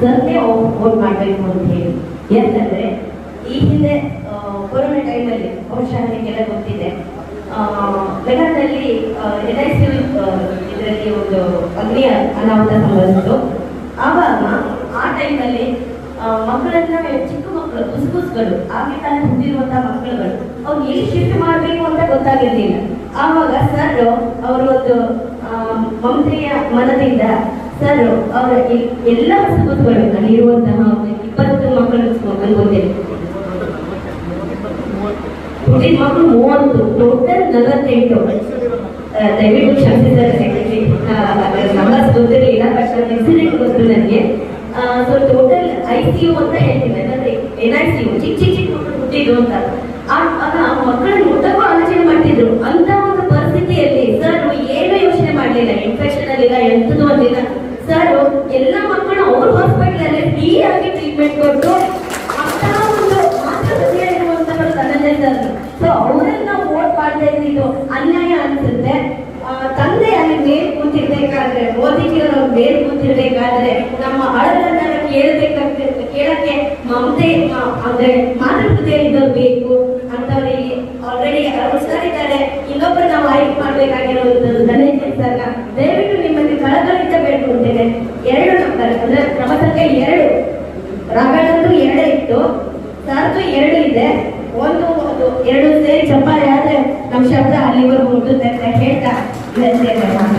ಸರ್ನೇ own ಮಾಡಬೇಕು ಅಂತ ಹೇಳಿ ಯಾಕಂದ್ರೆ ಈ ಹಿಂದೆ ಕೊರೋನಾ ಟೈಮಲ್ಲಿ ಬಹುಶಃ ನಿಮಗೆಲ್ಲ ಗೊತ್ತಿದೆ ಬೆಂಗಳೂರಲ್ಲಿ ಎಲ್ ಐ ಸಿ ಇದರಲ್ಲಿ ಒಂದು ಅಗ್ನಿ ಅನಾಹುತ ಸಂಭವಿಸಿತು. ಆವಾಗ, ಆ ಟೈಮಲ್ಲಿ ಮಕ್ಕಳನ್ನ, ಚಿಕ್ಕ ಮಕ್ಕಳು ಕುಸುಕುಸುಗಳು ಆಗಿ ತಾನೇ ಹುಟ್ಟಿರುವಂತಹ ಮಕ್ಕಳುಗಳು, ಅವ್ರು ಎಲ್ಲಿ ಶಿಫ್ಟ್ ಮಾಡಬೇಕು ಅಂತ ಗೊತ್ತಾಗಿರ್ಲಿಲ್ಲ. ಆವಾಗ ಸರ್ ಅವರು ಒಂದು ಮಮತೆಯ ಮನದಿಂದ ಸರ್ ಅವರ ಎಲ್ಲ ಕುಸುಕುಸುಗಳು ಅಲ್ಲಿರುವಂತಹ ಇಪ್ಪತ್ತು ಮಕ್ಕಳು ಅನ್ಕೊಂತೇನೆ ಹುಟ್ಟಿದ ಮಕ್ಕಳು ಮೂವತ್ತು, ಟೋಟಲ್ ನಲವತ್ತೆಂಟು ದಯವಿಟ್ಟು ಕ್ಷಮಿಸಿದ್ದಾರೆ ಸೆಕ್ರೆಟರಿ ನಂಬರ್ಸ್ ಗೊತ್ತಿರಲಿಲ್ಲ ಬಟ್ ಹೆಸರಿಗೆ ಗೊತ್ತು ನನಗೆ. So total I see you ಅಂತ ಹೇಳ್ತೀನಿ ಅಂದ್ರೆ ಎನ್ ಐ ಸಿ ಯು ಚಿಕ್ಕ ಚಿಕ್ಕ ಚಿಕ್ಕ ಮಕ್ಕಳು ಹುಟ್ಟಿದ್ರು ಅಂತ. ಆಗ ಮಕ್ಕಳನ್ನು ಮುಟ್ಟಕ್ಕೂ ಆಲೋಚನೆ ಮಾಡ್ತಿದ್ರು. ಅಂತ ಒಂದು ಪರಿಸ್ಥಿತಿಯಲ್ಲಿ ಸರ್, ಏನು ಯೋಚನೆ ಮಾಡಲಿಲ್ಲ. ಇನ್ಫೆಕ್ಷನ್ ಅಲ್ಲಿಲ್ಲ, ಎಂಥದ್ದು ಒಂದಿಲ್ಲ ಸರ್, ಎಲ್ಲ ಮಕ್ಕಳು ಅವ್ರ ಹಾಸ್ಪಿಟಲ್ ಅಲ್ಲಿ ಫ್ರೀ ಆಗಿ ಟ್ರೀಟ್ಮೆಂಟ್ ಕೊಟ್ಟು ಅಂತಹ ಒಂದು ಮಾತೃಕತೆ ಇರುವಂತವರು ತನ್ನಲ್ಲಿದ್ದಾರೆ ಸೊ ಅವರನ್ನ ವೋಟ್ ಮಾಡ್ತಾ ಇದ್ದಿದ್ದು ಅನ್ಯಾಯ ಅನ್ಸುತ್ತೆ. ತಂದೆ ಅಲ್ಲಿ ಮೇಲ್ ಕೂತಿರ್ಬೇಕಾದ್ರೆ ಮೋದಿಜಿಯವರು ಮೇಲ್ ಕೂತಿರ್ಬೇಕಾದ್ರೆ ನಮ್ಮ ಅಳಲನ್ನ ಕೇಳಬೇಕಾಗ್ತದೆ ಕೇಳಕ್ಕೆ ಮಮತೆ ಅಂದ್ರೆ ಮಾತೃಕತೆ ಇದ್ದವ್ರು ಬೇಕು ಅಂತವ್ರಿಗೆ ಆಲ್ರೆಡಿ ಅಳವಡಿಸ್ತಾರೆ ಇನ್ನೊಬ್ಬರು ಸಂಖ್ಯೆ ಎರಡು. ರಗಳದ್ದು ಎರಡೇ ಇತ್ತು. ಸರ್ದು ಎರಡು ಇದೆ. ಒಂದು ಒಂದು ಎರಡು ಸೇರಿ ಚಪ್ಪಾಳೆ ಆದ್ರೆ ನಮ್ಮ ಶಬ್ದ ಅಲ್ಲಿವರೆಗೂ ಮುಟ್ಟುತ್ತೆ ಅಂತ ಹೇಳ್ತಾ ಮಾತುಗಳು